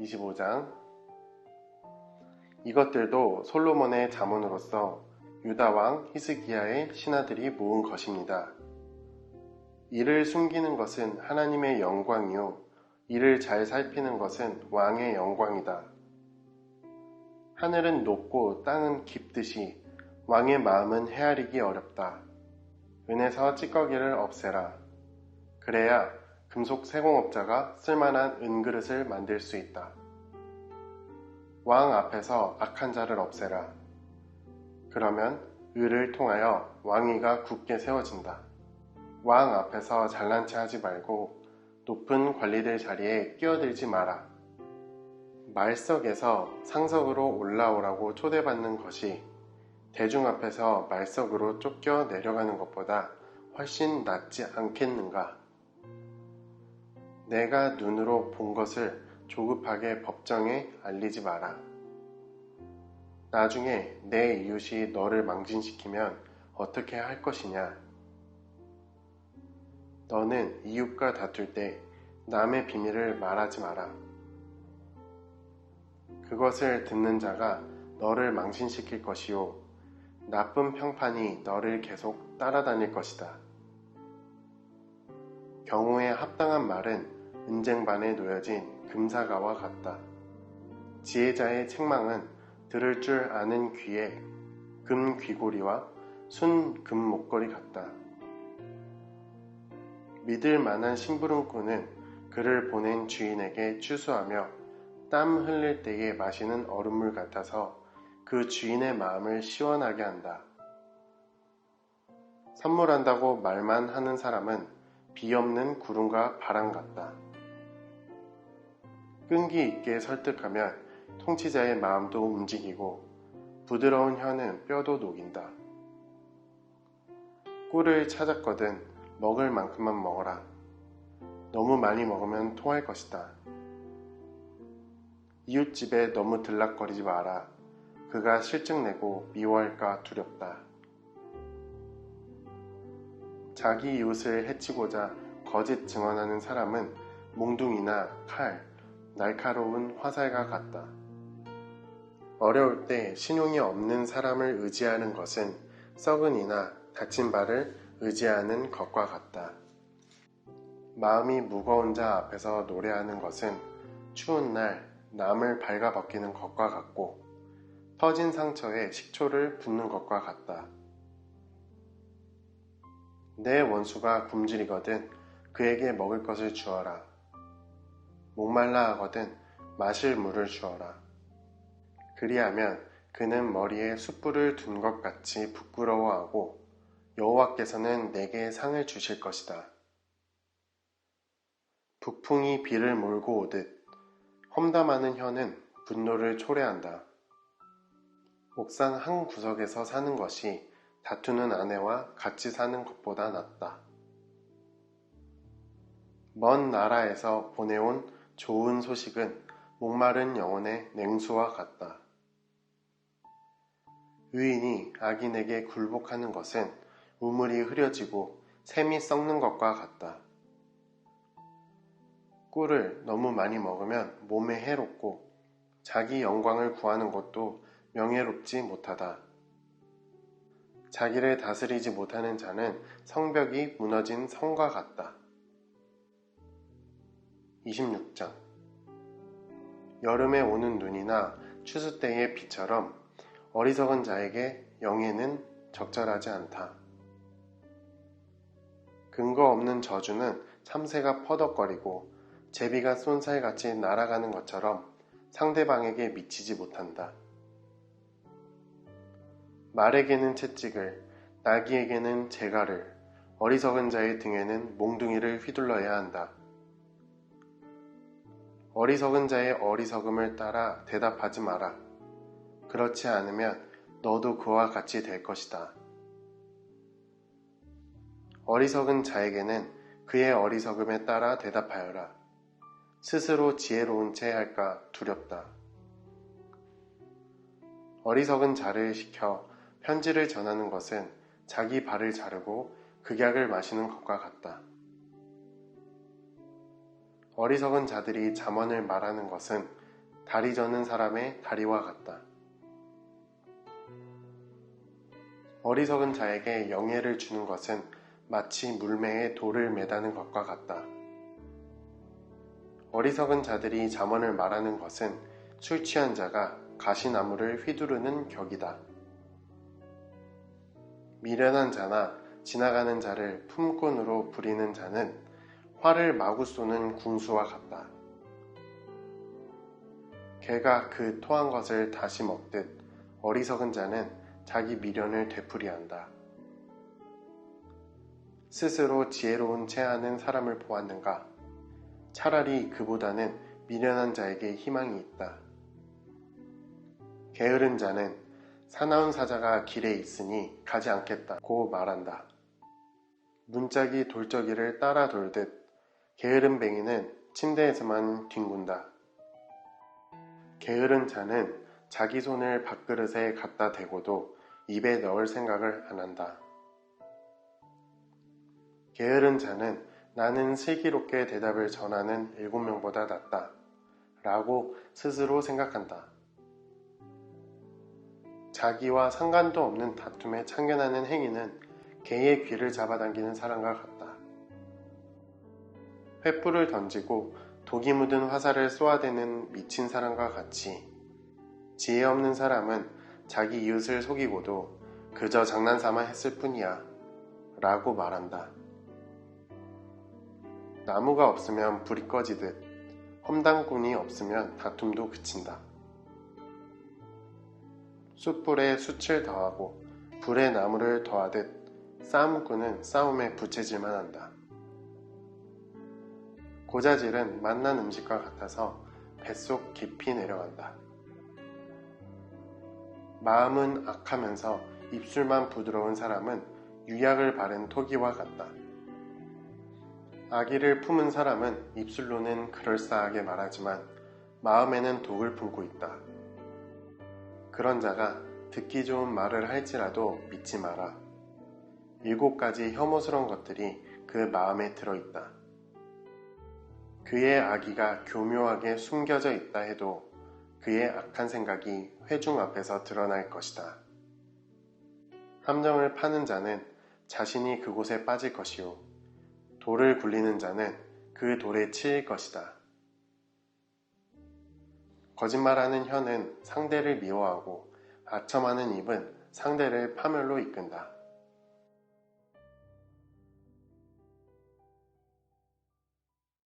25장 이것들도 솔로몬의 자문으로서 유다 왕 히스기야의 신하들이 모은 것입니다. 이를 숨기는 것은 하나님의 영광이요 이를 잘 살피는 것은 왕의 영광이다. 하늘은 높고 땅은 깊듯이 왕의 마음은 헤아리기 어렵다. 은에서 찌꺼기를 없애라. 그래야 금속 세공업자가 쓸만한 은그릇을 만들 수 있다. 왕 앞에서 악한 자를 없애라. 그러면 의를 통하여 왕위가 굳게 세워진다. 왕 앞에서 잘난 체 하지 말고 높은 관리들 자리에 끼어들지 마라. 말석에서 상석으로 올라오라고 초대받는 것이 대중 앞에서 말석으로 쫓겨 내려가는 것보다 훨씬 낫지 않겠는가? 내가 눈으로 본 것을 조급하게 법정에 알리지 마라. 나중에 내 이웃이 너를 망신시키면 어떻게 할 것이냐? 너는 이웃과 다툴 때 남의 비밀을 말하지 마라. 그것을 듣는 자가 너를 망신시킬 것이요. 나쁜 평판이 너를 계속 따라다닐 것이다. 경우에 합당한 말은 은쟁반에 놓여진 금사가와 같다. 지혜자의 책망은 들을 줄 아는 귀에 금 귀고리와 순 금 목걸이 같다. 믿을 만한 심부름꾼은 그를 보낸 주인에게 추수하며 땀 흘릴 때에 마시는 얼음물 같아서 그 주인의 마음을 시원하게 한다. 선물한다고 말만 하는 사람은 비 없는 구름과 바람 같다. 끈기 있게 설득하면 통치자의 마음도 움직이고 부드러운 혀는 뼈도 녹인다. 꿀을 찾았거든 먹을 만큼만 먹어라. 너무 많이 먹으면 토할 것이다. 이웃집에 너무 들락거리지 마라. 그가 실증내고 미워할까 두렵다. 자기 이웃을 해치고자 거짓 증언하는 사람은 몽둥이나 칼, 날카로운 화살과 같다. 어려울 때 신용이 없는 사람을 의지하는 것은 썩은 이나 다친 발을 의지하는 것과 같다. 마음이 무거운 자 앞에서 노래하는 것은 추운 날 남을 발가벗기는 것과 같고 터진 상처에 식초를 붓는 것과 같다. 내 원수가 굶주리거든 그에게 먹을 것을 주어라. 목말라 하거든 마실 물을 주어라. 그리하면 그는 머리에 숯불을 둔 것 같이 부끄러워하고 여호와께서는 내게 상을 주실 것이다. 북풍이 비를 몰고 오듯 험담하는 혀는 분노를 초래한다. 옥상 한 구석에서 사는 것이 다투는 아내와 같이 사는 것보다 낫다. 먼 나라에서 보내온 좋은 소식은 목마른 영혼의 냉수와 같다. 의인이 악인에게 굴복하는 것은 우물이 흐려지고 샘이 썩는 것과 같다. 꿀을 너무 많이 먹으면 몸에 해롭고 자기 영광을 구하는 것도 명예롭지 못하다. 자기를 다스리지 못하는 자는 성벽이 무너진 성과 같다. 26장 여름에 오는 눈이나 추수 때의 비처럼 어리석은 자에게 영예는 적절하지 않다. 근거 없는 저주는 참새가 퍼덕거리고 제비가 쏜살같이 날아가는 것처럼 상대방에게 미치지 못한다. 말에게는 채찍을, 나귀에게는 재갈을, 어리석은 자의 등에는 몽둥이를 휘둘러야 한다. 어리석은 자의 어리석음을 따라 대답하지 마라. 그렇지 않으면 너도 그와 같이 될 것이다. 어리석은 자에게는 그의 어리석음에 따라 대답하여라. 스스로 지혜로운 채 할까 두렵다. 어리석은 자를 시켜 편지를 전하는 것은 자기 발을 자르고 극약을 마시는 것과 같다. 어리석은 자들이 잠언을 말하는 것은 다리 저는 사람의 다리와 같다. 어리석은 자에게 영예를 주는 것은 마치 물매에 돌을 매다는 것과 같다. 어리석은 자들이 잠언을 말하는 것은 술 취한 자가 가시나무를 휘두르는 격이다. 미련한 자나 지나가는 자를 품꾼으로 부리는 자는 활을 마구 쏘는 궁수와 같다. 개가 그 토한 것을 다시 먹듯 어리석은 자는 자기 미련을 되풀이한다. 스스로 지혜로운 체하는 사람을 보았는가? 차라리 그보다는 미련한 자에게 희망이 있다. 게으른 자는 사나운 사자가 길에 있으니 가지 않겠다 고 말한다. 문짝이 돌적이를 따라 돌듯 게으른 뱅이는 침대에서만 뒹군다. 게으른 자는 자기 손을 밥그릇에 갖다 대고도 입에 넣을 생각을 안 한다. 게으른 자는 나는 슬기롭게 대답을 전하는 일곱 명보다 낫다. 라고 스스로 생각한다. 자기와 상관도 없는 다툼에 참견하는 행위는 개의 귀를 잡아당기는 사람과 같다. 횃불을 던지고 독이 묻은 화살을 쏘아대는 미친 사람과 같이 지혜 없는 사람은 자기 이웃을 속이고도 그저 장난삼아 했을 뿐이야 라고 말한다. 나무가 없으면 불이 꺼지듯 험담꾼이 없으면 다툼도 그친다. 숯불에 숯을 더하고 불에 나무를 더하듯 싸움꾼은 싸움에 부채질만 한다. 고자질은 맛난 음식과 같아서 뱃속 깊이 내려간다. 마음은 악하면서 입술만 부드러운 사람은 유약을 바른 토기와 같다. 아기를 품은 사람은 입술로는 그럴싸하게 말하지만 마음에는 독을 품고 있다. 그런 자가 듣기 좋은 말을 할지라도 믿지 마라. 일곱 가지 혐오스러운 것들이 그 마음에 들어있다. 그의 아기가 교묘하게 숨겨져 있다 해도 그의 악한 생각이 회중 앞에서 드러날 것이다. 함정을 파는 자는 자신이 그곳에 빠질 것이요. 돌을 굴리는 자는 그 돌에 치일 것이다. 거짓말하는 혀는 상대를 미워하고 아첨하는 입은 상대를 파멸로 이끈다.